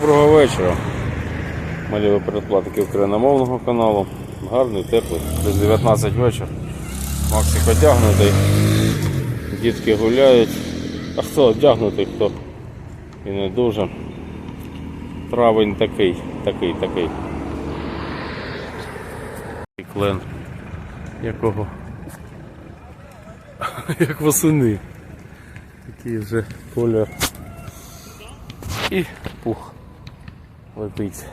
Доброго вечора. Малі передплатники україномовного каналу. Гарний, теплий. Десь 19 вечір. Максик одягнутий. Дітки гуляють. А хто одягнутий, хто і не дуже. Травень такий, такий, такий. І клен. Якого? Як восени. Такий вже колір. І пух летить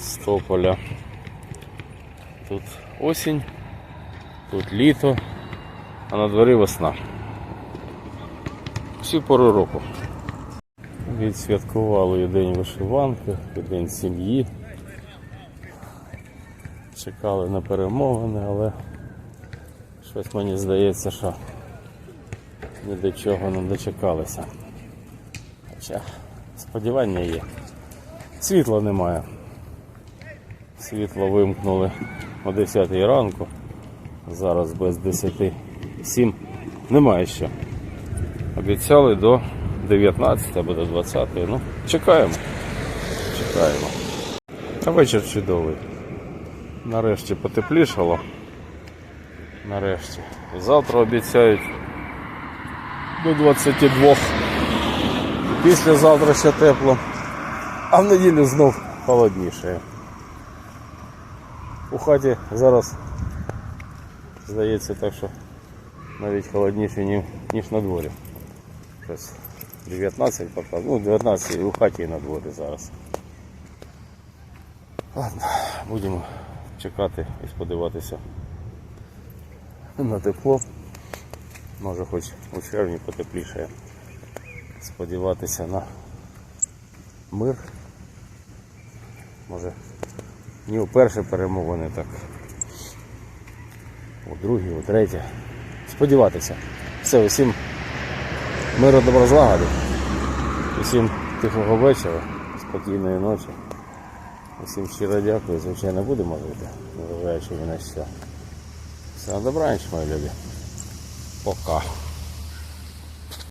з тополя. Тут осінь, тут літо, а на дворі весна. Всю пору року. Відсвяткували день вишиванки, і день сім'ї. Чекали на перемовини, але щось мені здається, що ні до чого не дочекалися. Хоча сподівання є. Світла немає. Світло вимкнули о 10 ранку. Зараз без 10 7 немає ще. Обіцяли до 19 або до 20. Ну, чекаємо. Чекаємо. А вечір чудовий. Нарешті потеплішало. Нарешті. Завтра обіцяють до 22. Післязавтра ще тепло, а в неділю знов холодніше. У хаті зараз здається так, що навіть холодніше, ні- ніж на дворі. Щось 19 поки, ну 19 і у хаті і на дворі зараз. Ладно, будемо чекати і сподіватися на тепло. Може хоч у червні потепліше сподіватися на мир. Може, не у перші перемовини, так у другі, у треті. Сподіватися. Все, усім миру доброзлагоди. Усім тихого вечора, спокійної ночі. Усім щиро дякую. Звичайно, будемо жити, незважаючи ні на що. Все, добраніч, мої любі. Пока.